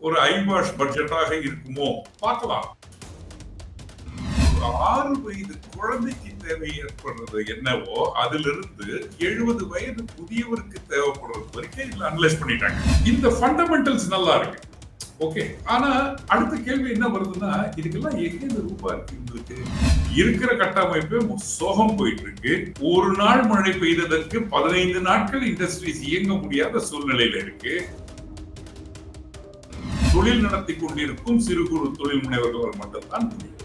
ஒரு ஐபாஷ் பட்ஜெட்டாக இருக்குமோ? பார்க்கலாம். ஆறு வயது குழந்தைக்கு தேவை ஏற்படுறது என்னவோ அதிலிருந்து எழுபது வயது புதியவருக்கு தேவைப்படுறது வரைக்கும் இதுல அனலைஸ் பண்ணிட்டாங்க. இந்த ஃபண்டமெண்டல்ஸ் நல்லா இருக்கு. ஓகே ஆனா அடுத்த கேள்வி என்ன வருதுன்னா இதுக்கெல்லாம் எங்க ரூபா இருக்கு உங்களுக்கு இருக்கிற கட்டமைப்பு சோகம் போயிட்டு இருக்கு ஒரு நாள் மழை பெய்ததற்கு பதினைந்து நாட்கள் இண்டஸ்ட்ரீஸ் இயங்க முடியாத சூழ்நிலையில இருக்கு. தொழில் நடத்தி கொண்டிருக்கும் சிறு குறு தொழில் முனைவர்கள் மட்டும்தான் முடியும்.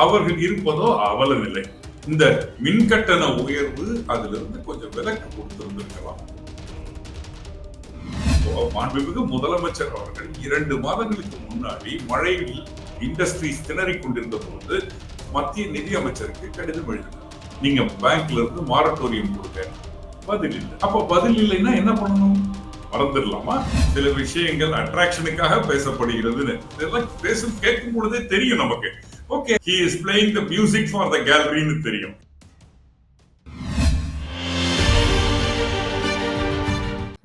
அவர்கள் இருப்பதோ அவல நிலை இந்த மின்கட்டண உயர்வு அதுல இருந்து கொஞ்சம் விலக்கு கொடுத்திருந்திருக்கலாம். மாண்புமிகு முதலமைச்சர் அவர்கள் இரண்டு மாதங்களுக்கு முன்னாடி மழையில் இண்டஸ்ட்ரீஸ் திணறிக் கொண்டிருந்த போது மத்திய நிதி அமைச்சருக்கு கடிதம் எழுதினார். நீங்க பேங்க்ல இருந்து மாரட்டோரியம் கொடுங்க. பதில் இல்லை. அப்ப பதில் இல்லைன்னா என்ன பண்ணணும்? மறந்துடலாமா? சில விஷயங்கள் அட்ராக்ஷனுக்காக பேசப்படுகிறதுன்னு. இதெல்லாம் பேசும் கேட்கும் பொழுதே தெரியும் நமக்கு. Okay he is playing the music for the கேலரின்னு தெரியும்.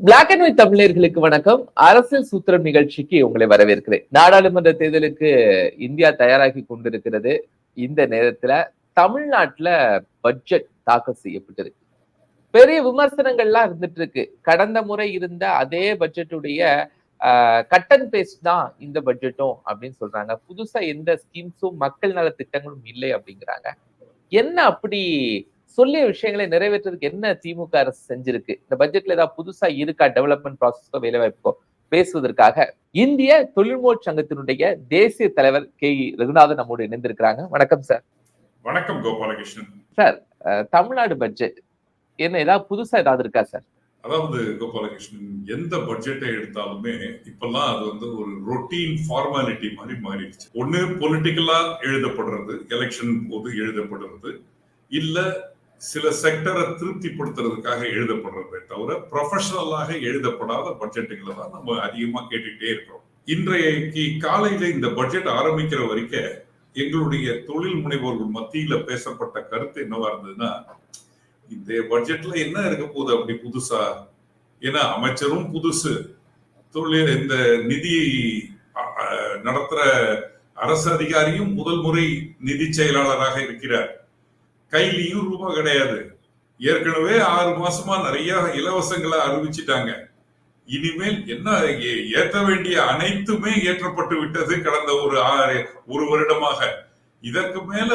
பிளாக் அண்ட் ஒயிட் தமிழர்களுக்கு வணக்கம். அரசியல் சூத்திரம் நிகழ்ச்சிக்கு உங்களை வரவேற்கிறேன். நாடாளுமன்ற தேர்தலுக்கு இந்தியா தயாராகி கொண்டிருக்கிறது. இந்த நேரத்துல தமிழ்நாட்டுல பட்ஜெட் தாக்கல் செய்யப்பட்டிருக்கு பெரிய விமர்சனங்கள்லாம் இருந்துட்டு இருக்கு கடந்த முறை இருந்த அதே பட்ஜெட்டுடைய கட் அண்ட் பேஸ்ட் தான் இந்த பட்ஜெட்டும் அப்படின்னு சொல்றாங்க. புதுசா எந்த ஸ்கீம்ஸும் மக்கள் நல திட்டங்களும் இல்லை அப்படிங்கிறாங்க. என்ன அப்படி சொல்லிய விஷயங்களை நிறைவேற்றுறதுக்கு என்ன திமுக அரசு செஞ்சிருக்கு? இந்த பட்ஜெட்ல ஏதாவது புதுசா இருக்கா? டெவலப்மெண்ட் ப்ராசஸ்க்கோ வேலை வாய்ப்போ பேசுவதற்காக இந்திய தொழில்மோட் சங்கத்தினுடைய தேசிய தலைவர் கே. ரகுநாதன் நம்மோடு இணைந்திருக்கிறாங்க. வணக்கம் சார். வணக்கம் கோபாலகிருஷ்ணன். சார் தமிழ்நாடு பட்ஜெட் என்ன ஏதாவது புதுசா ஏதாவது இருக்கா சார் அதாவது கோபாலகிருஷ்ணன் எந்த பட்ஜெட்டை எடுத்தாலுமே இப்பெல்லாம் அது வந்து ஒரு ரொட்டீன் ஃபார்மாலிட்டி மாதிரி மாறிடுச்சு. ஒண்ணு பொலிட்டிக்கலா எழுதப்படுறது எலெக்ஷன் போது எழுதப்படுறது இல்ல சில செக்டரை திருப்திப்படுத்துறதுக்காக எழுதப்படுறதை தவிர ப்ரொஃபஷனலாக எழுதப்படாத பட்ஜெட்டுகளை தான் நம்ம அதிகமா கேட்டுக்கிட்டே இருக்கிறோம். இன்றைக்கு காலையில இந்த பட்ஜெட் ஆரம்பிக்கிற வரைக்கும் எங்களுடைய தொழில் முனைவோர்கள் மத்தியில பேசப்பட்ட கருத்து என்னவா இருந்ததுன்னா இந்த பட்ஜெட்ல என்ன இருக்க போகுது அப்படி புதுசா? ஏன்னா அமைச்சரும் புதுசு. தொழில் இந்த நிதி நடத்துற அரசு அதிகாரியும் முதல் முறை நிதி செயலாளராக இருக்கிறார். கையிலையும் ரூபா கிடையாது. ஏற்கனவே ஆறு மாசமா நிறைய இலவசங்களை அறிவிச்சிட்டாங்க. இனிமேல் என்ன ஏற்ற வேண்டிய அனைத்துமே ஏற்றப்பட்டு விட்டது கடந்த ஒரு ஆறு ஒரு வருடமாக. இதற்கு மேல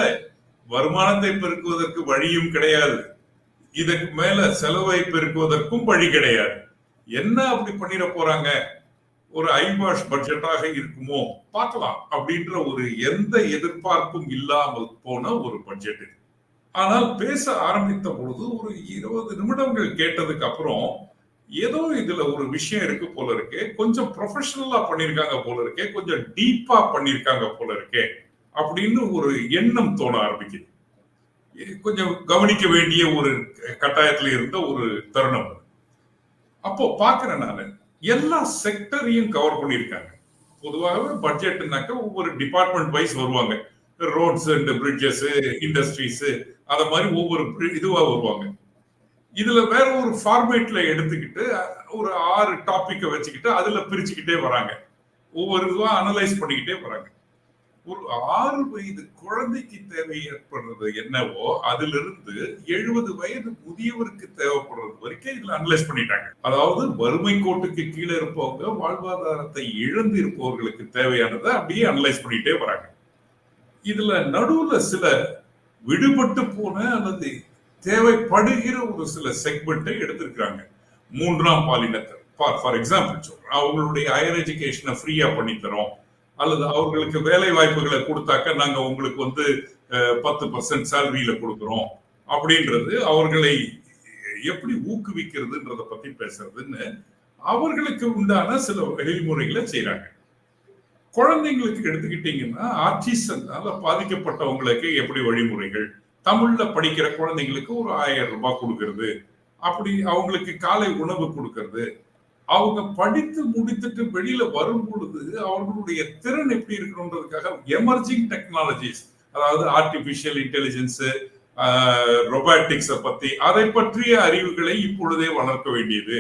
வருமானத்தை பெருக்குவதற்கு வழியும் கிடையாது. இதுக்கு மேல செலவை பெருக்குவதற்கும் வழி கிடையாது. என்ன அப்படி பண்ணிட போறாங்க? ஒரு ஐபாஷ் பட்ஜெட்டாக இருக்குமோ? பார்க்கலாம். அப்படின்ற ஒரு எந்த எதிர்பார்ப்பும் இல்லாமல் போன ஒரு பட்ஜெட் ஆனால் பேச ஆரம்பித்த பொழுது ஒரு இருபது நிமிடங்கள் கேட்டதுக்கு அப்புறம் ஏதோ இதுல ஒரு விஷயம் இருக்கு போல இருக்கே. கொஞ்சம் ப்ரொஃபஷனலா பண்ணிருக்காங்க போல இருக்கே. கொஞ்சம் டீப்பா பண்ணிருக்காங்க போல இருக்கே. அப்படின்னு ஒரு எண்ணம் தோண ஆரம்பிக்குது. கொஞ்சம் கவனிக்க வேண்டிய ஒரு கட்டாயத்தில் இருந்த ஒரு தருணம். அப்போ பாக்குறேன் நான் எல்லா செக்டரையும் கவர் பண்ணியிருக்காங்க. பொதுவாகவே பட்ஜெட்னாக்க ஒவ்வொரு டிபார்ட்மெண்ட் வைஸ் வருவாங்க. ரோட்ஸ் அண்ட் பிரிட்ஜஸ் இண்டஸ்ட்ரீஸ் அத மாதிரி ஒவ்வொரு இதுவா வருவாங்க. இதுல வேற ஒரு ஃபார்மேட்ல எடுத்துக்கிட்டு ஒரு ஆறு டாபிக்கை வச்சுக்கிட்டு அதுல பிரிச்சுக்கிட்டே வராங்க. ஒவ்வொரு இதுவா அனலைஸ் பண்ணிக்கிட்டே வராங்க. ஒரு ஆறு வயது குழந்தைக்கு தேவை ஏற்படுறது என்னவோ அதிலிருந்து எழுபது வயது முதியவருக்கு தேவைப்படுறது வரைக்கும் இதுல அனலைஸ் பண்ணிட்டாங்க. அதாவது வறுமை கோட்டுக்கு கீழே இருப்பவங்க வாழ்வாதாரத்தை இழந்து இருப்பவர்களுக்கு தேவையானதை அப்படியே அனலைஸ் பண்ணிட்டே வராங்க. இதுல நடுவுல சில விடுபட்டு போன அல்லது தேவைப்படுகிற ஒரு சில செக்மெண்ட்டை எடுத்திருக்கிறாங்க. மூன்றாம் பாலினத்தர். ஃபார் எக்ஸாம்பிள் சொல்றேன். அவங்களுடைய ஹையர் எஜுகேஷனை ஃப்ரீயா பண்ணி தரோம் அல்லது அவர்களுக்கு வேலை வாய்ப்புகளை கொடுத்தாக்க நாங்க உங்களுக்கு வந்து பத்து பர்சன்ட் சேலரியில கொடுக்குறோம். அப்படின்றது அவர்களை எப்படி ஊக்குவிக்கிறதுன்றத பத்தி பேசுறதுன்னு அவர்களுக்கு உண்டான சில வழிமுறைகளை செய்யறாங்க குழந்தைங்களுக்கு எடுத்துக்கிட்டீங்கன்னா ஆர்டிசன்னால பாதிக்கப்பட்டவங்களுக்கு எப்படி வழிமுறைகள்? தமிழ்ல படிக்கிற குழந்தைங்களுக்கு ஒரு ஆயிரம் ரூபாய் கொடுக்கறது. அப்படி அவங்களுக்கு காலை உணவு கொடுக்கறது. அவங்க படித்து முடித்துட்டு வெளியில வரும் பொழுது அவர்களுடைய திறன் எப்படி இருக்கணுன்றதுக்காக எமர்ஜிங் டெக்னாலஜிஸ் அதாவது ஆர்டிபிஷியல் இன்டெலிஜென்ஸ் ரொபாட்டிக்ஸை பத்தி அதை பற்றிய அறிவுகளை இப்பொழுதே வளர்க்க வேண்டியது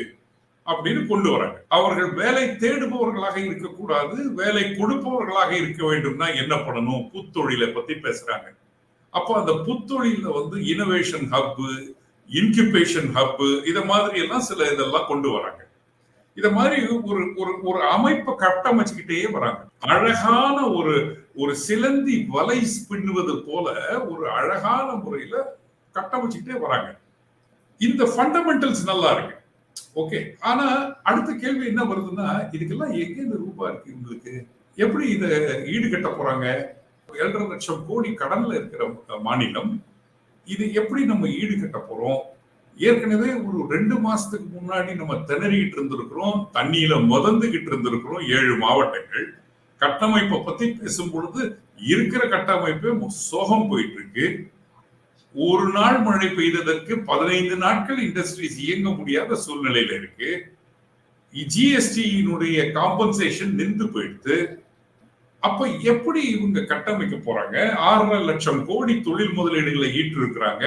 அப்படின்னு கொண்டு வராங்க. அவர்கள் வேலை தேடுபவர்களாக இருக்கக்கூடாது வேலை கொடுப்பவர்களாக இருக்க வேண்டும்னா என்ன பண்ணணும்? புத்தொழிலை பத்தி பேசுறாங்க. அப்போ அந்த புத்தொழில வந்து இனோவேஷன் ஹப்பு இன்குபேஷன் ஹப்பு இதை மாதிரி எல்லாம் சில இதெல்லாம் கொண்டு வராங்க. இத மாதிரி ஒரு ஒரு ஒரு அமைப்பை கட்டமைச்சுக்கிட்டே வராங்க. அழகான ஒரு ஒரு சிலந்தி வலை பின்னுவது போல ஒரு அழகான முறையில கட்டமைச்சுக்கிட்டே வராங்க. இந்த ஃபண்டமெண்டல்ஸ் நல்லா இருக்கு. ஓகே. ஆனா அடுத்த கேள்வி என்ன வருதுன்னா இதுக்கெல்லாம் எங்க இந்த ரூபா இருக்கு உங்களுக்கு எப்படி இத ஈடுகட்ட போறாங்க? ஏழரை லட்சம் கோடி கடன்ல இருக்கிற மாநிலம் இது எப்படி நம்ம ஈடுகட்ட போறோம்? ஏற்கனவே ஒரு ரெண்டு மாசத்துக்கு முன்னாடி நம்ம திணறிக்கிட்டு இருந்திருக்கிறோம் தண்ணியில மொதந்துகிட்டு இருந்திருக்கிறோம் ஏழு மாவட்டங்கள். கட்டமைப்பை பத்தி பேசும் பொழுது இருக்கிற கட்டமைப்பே சோகம் போயிட்டு இருக்கு ஒரு நாள் மழை பெய்ததற்கு பதினைந்து நாட்கள் இண்டஸ்ட்ரீஸ் இயங்க முடியாத சூழ்நிலையில இருக்கு. ஜிஎஸ்டியினுடைய காம்பன்சேஷன் நின்று போயிடுத்து. அப்ப எப்படி இவங்க கட்டமைக்க போறாங்க? ஆறரை லட்சம் கோடி தொழில் முதலீடுகளை ஈட்டு இருக்கிறாங்க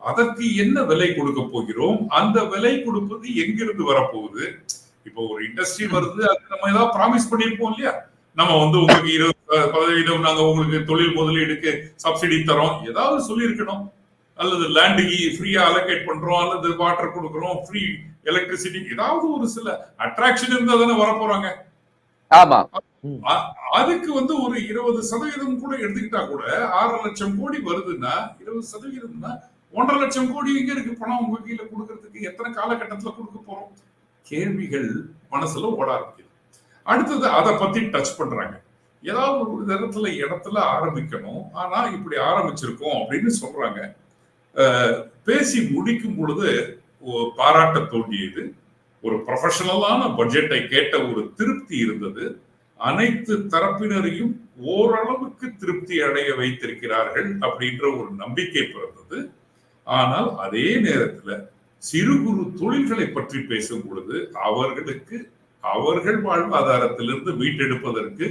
அதற்கு என்ன விலை கொடுக்க போகிறோம்? அந்த விலை கொடுப்பது எங்கிருந்து வரப்போகுது? இப்போ ஒரு இண்டஸ்ட்ரி வருது அது நம்ம ஏதாவது ப்ராமிஸ் பண்ணிருப்போம் இல்லையா? நம்ம வந்து உங்களுக்கு இருபது பதவீதம் நாங்க உங்களுக்கு தொழில் முதலீடுக்கு சப்சிடி தரோம். ஏதாவது சொல்லியிருக்கணும். அல்லது லேண்டுக்கு ஃப்ரீயா அலோகேட் பண்றோம் அல்லது வாட்டர் கொடுக்குறோம் ஃப்ரீ எலக்ட்ரிசிட்டி ஏதாவது ஒரு சில அட்ராக்ஷன் இருந்தா தானே வர போறாங்க ஆமா அதுக்கு வந்து ஒரு இருபது சதவீதம் கூட எடுத்துக்கிட்டா கூட ஆறு லட்சம் கோடி வருதுன்னா இருபது சதவீதம்னா ஒன்றரை லட்சம் கோடி எங்க இருக்கு பணம் உங்க கீழே கொடுக்கறதுக்கு எத்தனை காலகட்டத்துல கொடுக்க போறோம்? கேள்விகள் மனசுல ஓட ஆரம்பிக்குது. அடுத்தது அதை பத்தி டச் பண்றாங்க. ஏதாவது ஒரு இடத்துல இடத்துல ஆரம்பிக்கணும். ஆனா இப்படி ஆரம்பிச்சிருக்கோம் அப்படின்னு சொல்றாங்க. பேசி முடிக்கும் பொழுது பாராட்ட தோன்றியது ஒரு ப்ரொஃபஷனலான பட்ஜெட்டை கேட்ட ஒரு திருப்தி இருந்தது. அனைத்து தரப்பினரையும் ஓரளவுக்கு திருப்தி அடைய வைத்திருக்கிறார்கள் அப்படின்ற ஒரு நம்பிக்கை பிறந்தது. ஆனால் அதே நேரத்துல சிறு குறு தொழில்களை பற்றி பேசும் பொழுது அவர்களுக்கு அவர்கள் வாழ்வாதாரத்திலிருந்து மீட்டெடுப்பதற்கு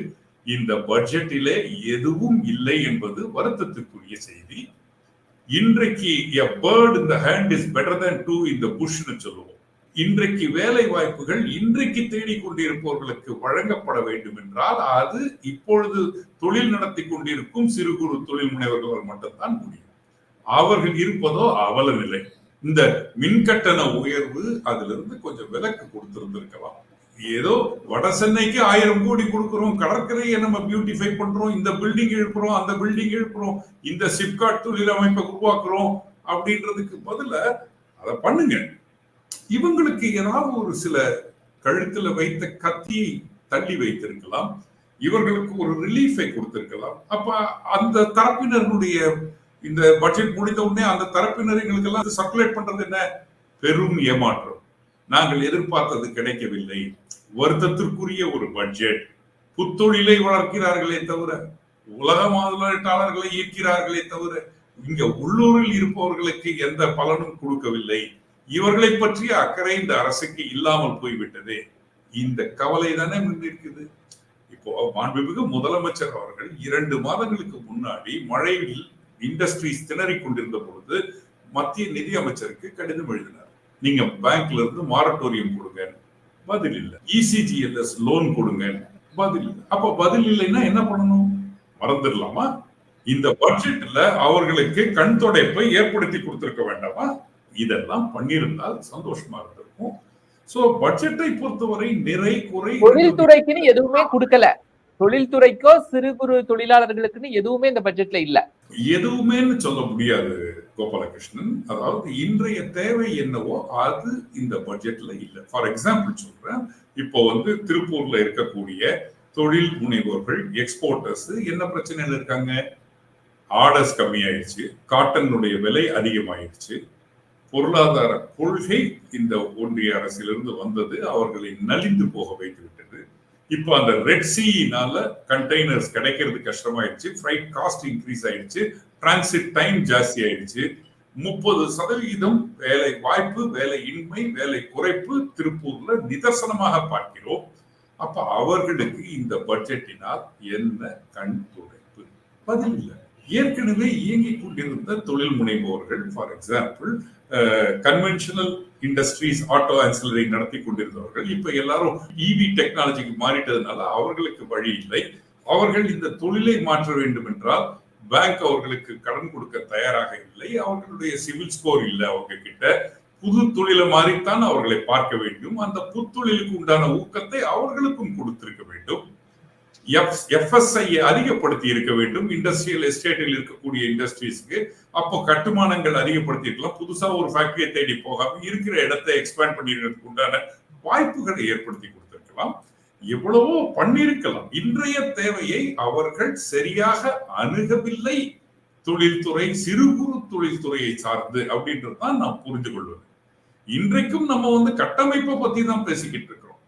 இந்த பட்ஜெட்டிலே எதுவும் இல்லை என்பது வருத்தத்துக்குரிய செய்தி. இன்றைக்கு a bird in the hand is better than two in the புஷ்னு சொல்லுவோம். இன்றைக்கு வேலை வாய்ப்புகள் இன்றைக்கு தேடிக்கொண்டிருப்பவர்களுக்கு வழங்கப்பட வேண்டும் என்றால் அது இப்பொழுது தொழில் நடத்தி கொண்டிருக்கும் சிறு குறு தொழில் முனைவர்களால் மட்டும்தான் முடியும். அவர்கள் இருப்பதோ அவல நிலை இந்த மின்கட்டண உயர்வு அதுல இருந்து கொஞ்சம் விலக்கு கொடுத்திருந்திருக்கலாம். ஏதோ வட சென்னைக்கு ஆயிரம் கோடி கொடுக்கிறோம் கடற்கரையை நம்ம பியூட்டிஃபை பண்றோம் இந்த பில்டிங் எழுப்புறோம் அந்த பில்டிங் எழுப்புறோம் இந்த சிப்காட் தொழில் அமைப்பை உருவாக்குறோம் அப்படின்றதுக்கு பதில அதை பண்ணுங்க. இவங்களுக்கு ஏதாவது ஒரு சில கழுத்துல வைத்த கத்தியை தள்ளி வைத்திருக்கலாம். இவர்களுக்கு ஒரு ரிலீஃபை கொடுத்திருக்கலாம். அப்ப அந்த தரப்பினருடைய இந்த பட்ஜெட் முடிந்த உடனே அந்த தரப்பினர் எங்களுக்கெல்லாம் சர்க்குலேட் பண்றது என்ன? பெரும் ஏமாற்றம். நாங்கள் எதிர்பார்த்தது கிடைக்கவில்லை. வருத்தத்திற்குரிய ஒரு பட்ஜெட் புத்தொழிலை வளர்க்கிறார்களே தவிர உலக முதலீட்டாளர்களை ஈர்க்கிறார்களே தவிர இங்க உள்ளூரில் இருப்பவர்களுக்கு எந்த பலனும் கொடுக்கவில்லை. இவர்களை பற்றிய அக்கறை இந்த அரசுக்கு இல்லாமல் போய்விட்டது. இந்த கவலை தானே முன்னிற்குது இப்போ மாண்புமிகு முதலமைச்சர் அவர்கள் இரண்டு மாதங்களுக்கு முன்னாடி மழையில் இண்டஸ்ட்ரீஸ் திணறிக் கொண்டிருந்த பொழுது மத்திய நிதி அமைச்சருக்கு கடிதம் எழுதினார். நீங்க பேங்க்ல இருந்து மாரட்டோரியம் கொடுங்க. பதில் இல்லை. இசிஜிஎல்எஸ் லோன் கொடுங்க. பதில் இல்லை. அப்ப பதில் இல்லைன்னா என்ன பண்ணணும்? மறந்துடலாமா? இந்த பட்ஜெட்ல அவர்களுக்கு கண் தொடைப்பை ஏற்படுத்தி கொடுத்திருக்க வேண்டாமா? இதெல்லாம் பண்ணியிருந்தால் சந்தோஷமா இருந்திருக்கும். சோ பட்ஜெட்டை பொறுத்தவரை நிறை குறை தொழில்துறைக்குன்னு எதுவுமே கொடுக்கல. தொழில்துறைக்கோ சிறு குறு தொழிலாளர்களுக்குன்னு எதுவுமே இந்த பட்ஜெட்ல இல்ல. எதுவுமேன்னு சொல்ல முடியாது கோபாலகிருஷ்ணன். அதாவது இன்றைய தேவை என்னவோ அது இந்த பட்ஜெட்ல இல்லை. ஃபார் எக்ஸாம்பிள் சொல்றேன். இப்போ வந்து திருப்பூர்ல இருக்கக்கூடிய தொழில் முனைவோர்கள் எக்ஸ்போர்ட்டர்ஸ் என்ன பிரச்சனையில இருக்காங்க? ஆர்டர்ஸ் கம்மியாயிருச்சு. காட்டனுடைய விலை அதிகமாயிருச்சு. பொருளாதார கொள்கை இந்த ஒன்றிய அரசிலிருந்து வந்தது. அவர்களை நலிந்து போக வைத்து இப்போ அந்த ரெட் சீனால கண்டெய்னர்ஸ் கிடைக்கிறது கஷ்டமாயிடுச்சு. ஃப்ரைட் காஸ்ட் இன்க்ரீஸ் ஆயிடுச்சு. டிரான்சிட் டைம் ஜாஸ்தி ஆயிடுச்சு. முப்பது சதவிகிதம் வேலை வாய்ப்பு வேலை இன்மை வேலை குறைப்பு திருப்பூர்ல நிதர்சனமாக பார்க்கிறோம். அப்ப அவர்களுக்கு இந்த பட்ஜெட்டினால் என்ன கண் துடைப்பு பதில் இல்லை. ஏற்கனவே இயங்கிக் கொண்டிருந்த தொழில் முனைவோர்கள் for example conventional industries auto ancillary நடத்தி கொண்டிருந்தவர்கள். இப்ப எல்லாரும் இவி டெக்னாலஜிக்கு மாறிட்டதுனால அவர்களுக்கு வழி இல்லை. அவர்கள் இந்த தொழிலை மாற்ற வேண்டும் என்றால் பேங்க் அவர்களுக்கு கடன் கொடுக்க தயாராக இல்லை. அவர்களுடைய சிவில் ஸ்கோர் இல்லை அவங்க கிட்ட புது தொழிலை மாறித்தான் அவர்களை பார்க்க வேண்டும். அந்த புத்தொழிலுக்கு உண்டான ஊக்கத்தை அவர்களுக்கும் கொடுத்திருக்க வேண்டும். எஃப்எஸ்ஐ அதிகப்படுத்தி இருக்க வேண்டும். இண்டஸ்ட்ரியல் எஸ்டேட்டில் இருக்கக்கூடிய இண்டஸ்ட்ரீஸ்க்கு அப்போ கட்டுமானங்கள் அதிகப்படுத்தி இருக்கலாம். புதுசா ஒரு ஃபேக்டரியை தேடி போகாம இருக்கிற இடத்தை எக்ஸ்பேண்ட் பண்ணிடுறதுக்கு உண்டான வாய்ப்புகளை ஏற்படுத்தி கொடுத்திருக்கலாம். எவ்வளவோ பண்ணியிருக்கலாம். இன்றைய தேவையை அவர்கள் சரியாக அணுகவில்லை. தொழில்துறை சிறு குறு தொழில்துறையை சார்ந்து அப்படின்றது தான் நாம் புரிந்து கொள்வது. இன்றைக்கும் நம்ம வந்து கட்டமைப்பை பத்தி தான் பேசிக்கிட்டு இருக்கிறோம்.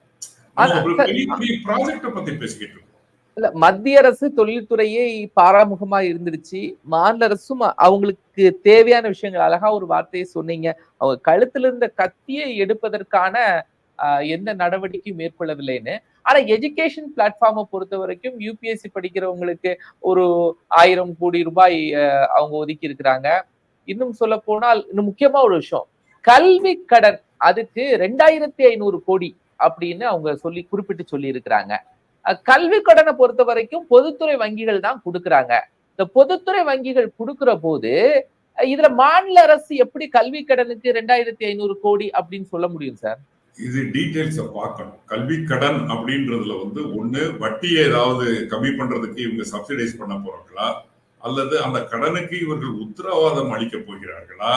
பெரிய பெரிய ப்ராஜெக்ட பத்தி பேசிக்கிட்டு இருக்கோம். இல்ல மத்திய அரசு தொழில்துறையே பாராமுகமா இருந்துருச்சு மாநில அரசும் அவங்களுக்கு தேவையான விஷயங்கள் அழகா ஒரு வார்த்தையை சொன்னீங்க. அவங்க கழுத்துல இருந்த கத்தியை எடுப்பதற்கான ஆஹ், எந்த நடவடிக்கையும் மேற்கொள்ளவில்லைன்னு. ஆனா எஜுகேஷன் பிளாட்ஃபார்மை பொறுத்த வரைக்கும் யூபிஎஸ்சி படிக்கிறவங்களுக்கு ஒரு ஆயிரம் கோடி ரூபாய் அவங்க ஒதுக்கி இருக்கிறாங்க. இன்னும் சொல்ல போனால் இன்னும் முக்கியமா ஒரு விஷயம். கல்வி கடன் அதுக்கு ரெண்டாயிரத்தி ஐநூறு கோடி அப்படின்னு அவங்க சொல்லி குறிப்பிட்டு சொல்லி இருக்கிறாங்க கல்வி கடனை பொறுத்த வரைக்கும் பொதுத்துறை வங்கிகள் தான் கொடுக்குறாங்க. இந்த பொதுத்துறை வங்கிகள் கொடுக்குற போது இதுல மாநில அரசு எப்படி கல்வி கடனுக்கு ரெண்டாயிரத்தி ஐநூறு கோடி அப்படின்னு சொல்ல முடியும் சார்? இது டீட்டெயில்ஸை பார்க்கணும். கல்வி கடன் அப்படின்றதுல வந்து ஒண்ணு வட்டியை ஏதாவது கம்மி பண்றதுக்கு இவங்க சப்சிடைஸ் பண்ண போறாங்களா? அல்லது அந்த கடனுக்கு இவர்கள் உத்தரவாதம் அளிக்க போகிறார்களா?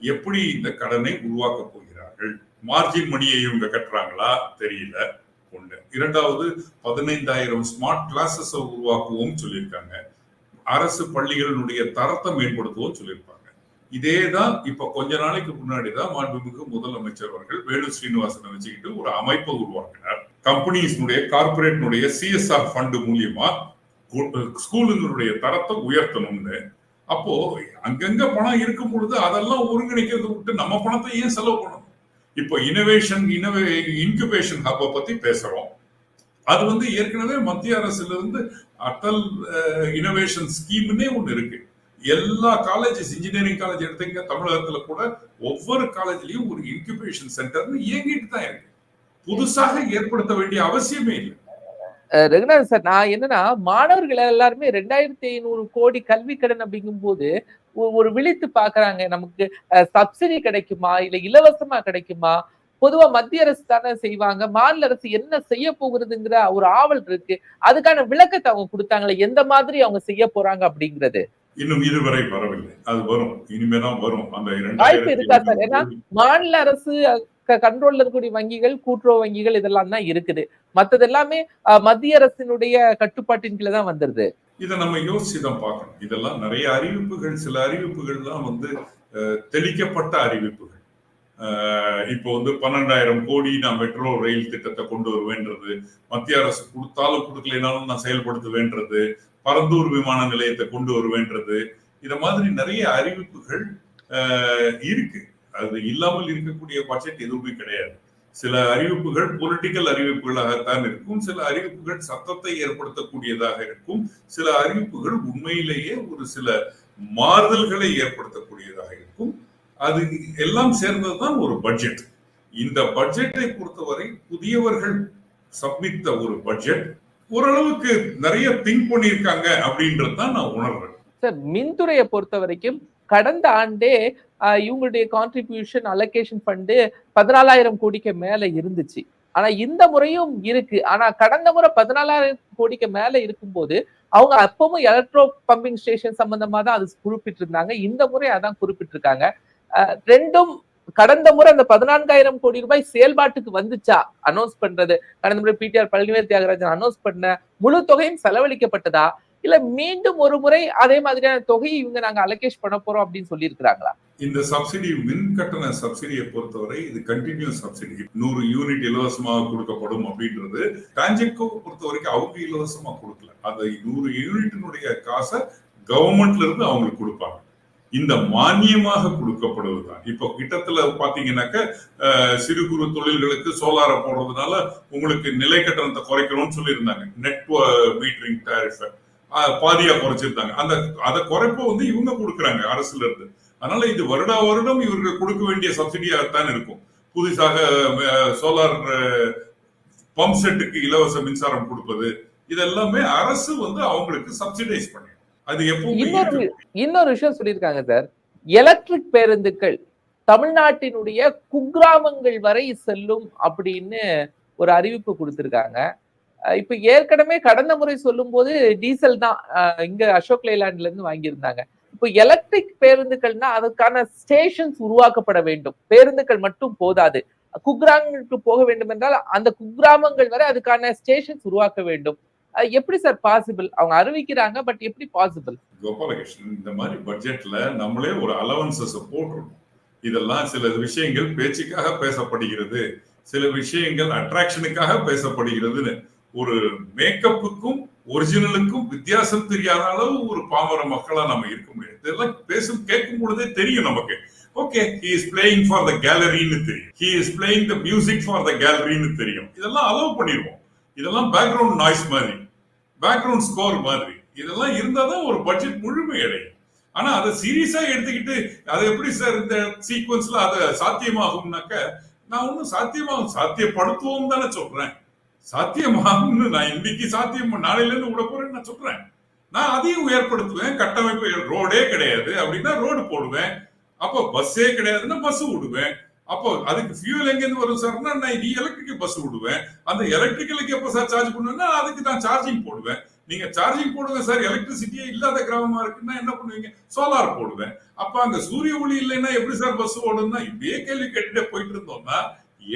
எப்படி இந்த கடனை உருவாக்க போகிறார்கள்? மார்ஜின் மணியை இவங்க கட்டுறாங்களா? தெரியல. ஒண்ணு இரண்டாவது பதினைந்தாயிரம் ஸ்மார்ட் கிளாஸஸ் உருவாக்குவோம் சொல்லியிருக்காங்க. அரசு பள்ளிகளினுடைய தரத்தை மேம்படுத்துவோம் சொல்லியிருப்பாங்க. இதே தான் இப்ப கொஞ்ச நாளைக்கு முன்னாடி தான் மாண்புமிகு முதலமைச்சர் அவர்கள் வேலு ஸ்ரீனிவாசனை வச்சுக்கிட்டு ஒரு அமைப்பை உருவாக்கினார். கம்பெனிஸ்னுடைய கார்பரேட்னுடைய சிஎஸ்ஆர் ஃபண்டு மூலியமா ஸ்கூலுங்களுடைய தரத்தை உயர்த்தணும்னு. அப்போ அங்கங்க பணம் இருக்கும் பொழுது அதெல்லாம் ஒருங்கிணைக்கிறத விட்டு நம்ம பணத்தை ஏன் செலவு பண்ணணும்? இப்போ இனோவேஷன் இனோவே இன்குபேஷன் ஹப்பை பத்தி பேசுறோம். அது வந்து ஏற்கனவே மத்திய அரசுல இருந்து அட்டல் இனோவேஷன் ஸ்கீம்னே ஒன்று இருக்கு. எல்லா காலேஜஸ் இன்ஜினியரிங் காலேஜ் எடுத்தீங்க தமிழகத்துல கூட ஒவ்வொரு காலேஜ்லயும் ஒரு இன்குபேஷன் சென்டர்னு இயங்கிட்டு தான் இருக்கு. புதுசாக ஏற்படுத்த வேண்டிய அவசியமே இல்லை. ரகுநாதன் சார் நான் என்னன்னா மாணவர்கள் எல்லாருமே ரெண்டாயிரத்தி ஐநூறு கோடி கல்வி கடன் அப்படிங்கும் போது ஒரு விழித்து பாக்குறாங்க நமக்கு சப்சிடி கிடைக்குமா? இல்ல இலவசமா கிடைக்குமா? பொதுவா மத்திய அரசு தானே செய்வாங்க. மாநில அரசு என்ன செய்ய போகிறதுங்கிற ஒரு ஆவல் இருக்கு. அதுக்கான விளக்கத்தை அவங்க கொடுத்தாங்களே எந்த மாதிரி அவங்க செய்ய போறாங்க அப்படிங்கிறது. இன்னும் இதுவரை வரவில்லை. அது வரும். இனிமேதான் வரும். அந்த வாய்ப்பு இருக்கா சார்? ஏன்னா, மாநில அரசு கண்ட்ரோல்ல இருக்கக்கூடிய வங்கிகள் கூட்டுறவு வங்கிகள் இதெல்லாம் தான் இருக்குது. மத்தது எல்லாமே மத்திய அரசினுடைய கட்டுப்பாட்டின் கீழே தான் வந்துருது. இதை நம்ம யோசிச்சு தான் பார்க்கணும். இதெல்லாம் நிறைய அறிவிப்புகள் சில அறிவிப்புகள்லாம் வந்து தெளிக்கப்பட்ட அறிவிப்புகள். இப்போ வந்து பன்னெண்டாயிரம் கோடி நான் மெட்ரோ ரயில் திட்டத்தை கொண்டு வருவேன்றது மத்திய அரசு கொடுத்தாலும் கொடுக்கலனாலும் நான் செயல்படுத்துவேன்றது பரந்தூர் விமான நிலையத்தை கொண்டு வருவேன்றது இத மாதிரி நிறைய அறிவிப்புகள் இருக்கு. அது இல்லாமல் இருக்கக்கூடிய பட்ஜெட் எதுவுமே கிடையாது. சில அறிவிப்புகள் பொலிட்டிக்கல் அறிவிப்புகளாகத்தான் இருக்கும். சில அறிவிப்புகள் சத்தத்தை ஏற்படுத்தக்கூடியதாக இருக்கும். சில அறிவிப்புகள் உண்மையிலேயே ஒரு சில மாறுதல்களை ஏற்படுத்தக்கூடியதாக இருக்கும். அது எல்லாம் சேர்ந்ததுதான் ஒரு பட்ஜெட் இந்த பட்ஜெட்டை பொறுத்தவரை புதியவர்கள் சப்மித்த ஒரு பட்ஜெட் ஓரளவுக்கு நிறைய திங்க் பண்ணியிருக்காங்க அப்படின்றது தான் நான் உணர்றேன். சார் மின்துறையை பொறுத்த வரைக்கும் கடந்த ஆண்டே இவங்களுடைய கான்ட்ரிபியூஷன் அலோகேஷன் ஃபண்டு பதினாலாயிரம் கோடிக்கு மேல இருந்துச்சு. ஆனா இந்த முறையும் இருக்கு. ஆனா கடந்த முறை பதினாலாயிரம் கோடிக்கு மேல இருக்கும்போது அவங்க அப்பவும் எலக்ட்ரோ பம்பிங் ஸ்டேஷன் சம்பந்தமா தான் அது குறிப்பிட்டிருந்தாங்க. இந்த முறை அதான் குறிப்பிட்டிருக்காங்க. ஆஹ், ரெண்டும் கடந்த முறை அந்த பதினான்காயிரம் கோடி ரூபாய் செயல்பாட்டுக்கு வந்துச்சா? அனௌன்ஸ் பண்றது. கடந்த முறை பிடிஆர் பழனிவேல் தியாகராஜன் அனௌன்ஸ் பண்ண முழு தொகையும் செலவழிக்கப்பட்டதா? இல்ல மீண்டும் ஒரு முறை அதே மாதிரியான தொகையை இவங்க நாங்க அலோகேஷ் பண்ண போறோம் அப்படின்னு சொல்லி இருக்கிறாங்களா இந்த சப்சிடி மின் கட்டண சப்சிடியை பொறுத்தவரை இது கண்டினியூஸ் சப்சிடி. நூறு யூனிட் இலவசமாக கொடுக்கப்படும் அப்படின்றது டான்ஜெக்கோ பொறுத்த வரைக்கும் அவங்க இலவசமா கொடுக்கல. அந்த நூறு யூனிட்டினுடைய காசை கவர்மெண்ட்ல இருந்து அவங்களுக்கு கொடுப்பாங்க. இந்த மானியமாக கொடுக்கப்படுவதுதான். இப்போ கிட்டத்துல பாத்தீங்கன்னாக்க சிறு குறு தொழில்களுக்கு சோலாரை போடுறதுனால உங்களுக்கு நிலை கட்டணத்தை குறைக்கணும்னு சொல்லியிருந்தாங்க. நெட் மீட்டரிங் டேரிஃபை பாதியா குறைச்சிருந்தாங்க. அந்த அதை குறைப்ப வந்து இவங்க கொடுக்குறாங்க அரசுல இருந்து. அதனால இது வருடா வருடம் இவர்கள் கொடுக்க வேண்டிய சப்சிடியாகத்தான் இருக்கும். புதுசாக சோலார் பம்ப் செட்டுக்கு இலவச மின்சாரம் கொடுப்பது இதெல்லாமே அரசு வந்து அவங்களுக்கு சப்சிடைஸ் பண்ணி அது எப்பவுமே இன்னொரு விஷயம் சொல்லியிருக்காங்க சார். எலக்ட்ரிக் பேருந்துகள் தமிழ்நாட்டினுடைய குக்கிராமங்கள் வரை செல்லும் அப்படின்னு ஒரு அறிவிப்பு கொடுத்திருக்காங்க. இப்ப ஏற்கனவே கடந்த முறை சொல்லும்போது டீசல் தான் இங்க அசோக் லைலாண்ட்ல இருந்து வாங்கியிருந்தாங்க. இப்போ எலக்ட்ரிக் பேருந்துகள்னா அதுக்கான ஸ்டேஷன்ஸ் உருவாக்கப்பட வேண்டும். பேருந்துகள் மட்டும் போதாது. குக்கிராமங்களுக்கு போக வேண்டும் என்றால் அந்த குக்கிராமங்கள் வரை அதுக்கான ஸ்டேஷன்ஸ் உருவாக்க வேண்டும். எப்படி சார் பாசிபிள் அவங்க அறிவிக்கிறாங்க பட் எப்படி பாசிபிள் கோபாலகிருஷ்ணன் இந்த மாதிரி பட்ஜெட்ல நம்மளே ஒரு அலவன்சஸ் போட்டுருணும் இதெல்லாம் சில விஷயங்கள் பேச்சுக்காக பேசப்படுகிறது. சில விஷயங்கள் அட்ராக்ஷனுக்காக பேசப்படுகிறதுன்னு. ஒரு மேக்கப்புக்கும் ஒரிஜினலுக்கும் வித்தியாசம் தெரியாத அளவு ஒரு பாமர மக்களா நம்ம இருக்க முடியாது. இதெல்லாம் பேசும் கேட்கும் பொழுதே தெரியும் நமக்கு. Okay he is playing for the கேலரின்னு தெரியும். He is playing the music for the கேலரின்னு தெரியும். இதெல்லாம் அலோவ் பண்ணிடுவோம். இதெல்லாம் பேக்ரவுண்ட் நாய்ஸ் மாதிரி பேக்ரவுண்ட் ஸ்கோர் மாதிரி. இதெல்லாம் இருந்தால் தான் ஒரு பட்ஜெட் முழுமை அடையும். ஆனா அதை சீரியஸா எடுத்துக்கிட்டு அது எப்படி சார் இந்த சீக்வன்ஸ்ல அதை சாத்தியமாகும்னாக்க நான் ஒன்றும் சாத்தியமாகும் சாத்தியப்படுத்துவோம் தானே சொல்றேன். சாத்தியமாகும்னு நான் இன்னைக்கு சாத்தியம் நாளையில இருந்து விட போறேன்னு நான் சொல்றேன். நான் அதையும் உயர்படுத்துவேன் கட்டமைப்பு ரோடே கிடையாது. அப்படின்னா ரோடு போடுவேன். அப்போ பஸ்ஸே கிடையாதுன்னா பஸ் விடுவேன். அப்போ அதுக்கு ஃபியூல் எங்கேருந்து வரும் சார்னா நான் நீ எலக்ட்ரிக் பஸ் விடுவேன். அந்த எலக்ட்ரிக்கலுக்கு எப்போ சார் சார்ஜ் பண்ணுவேன்னா அதுக்கு நான் சார்ஜிங் போடுவேன். நீங்க சார்ஜிங் போடுங்க சார் எலக்ட்ரிசிட்டியே இல்லாத கிராமமா இருக்குன்னா என்ன பண்ணுவீங்க? சோலார் போடுவேன். அப்ப அங்க சூரிய ஒளி இல்லைன்னா எப்படி சார் பஸ் ஓடும்னா இப்படியே கேள்வி கேட்டுட்டே போயிட்டு இருந்தோம்னா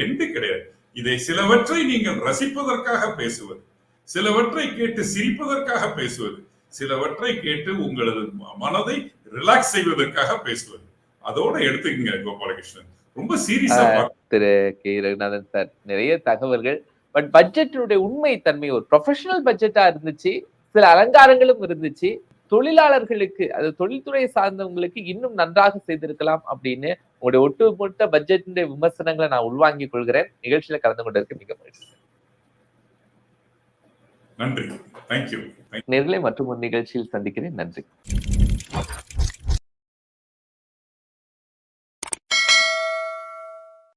எண்டு கிடையாது. இதை சிலவற்றை நீங்கள் ரசிப்பதற்காக பேசுவது சிலவற்றை கேட்டு சிரிப்பதற்காக பேசுவது சிலவற்றை கேட்டு உங்களது மனதை ரிலாக்ஸ் செய்வதற்காக பேசுவது. அதோட எடுத்துக்கங்க கோபாலகிருஷ்ணன். ரொம்ப சீரியஸா திரு கே ரகுநாதன் சார் நிறைய தகவல்கள். பட் பட்ஜெட்டினுடைய உண்மை தன்மை ஒரு ப்ரொஃபஷனல் பட்ஜெட்டா இருந்துச்சு. சில அலங்காரங்களும் இருந்துச்சு. தொழிலாளர்களுக்கு அது தொழில்துறை சார்ந்தவங்களுக்கு இன்னும் நன்றாக செய்திருக்கலாம் அப்படின்னு உங்களுடைய ஒட்டுமொத்த பட்ஜெட்டினுடைய விமர்சனங்களை நான் உள்வாங்கிக் கொள்கிறேன். நிகழ்ச்சியில கலந்து கொண்டிருக்க மிக மகிழ்ச்சி. நன்றி. தேங்க்யூ நேர்களை மற்றும் ஒரு நிகழ்ச்சியில் சந்திக்கிறேன். நன்றி.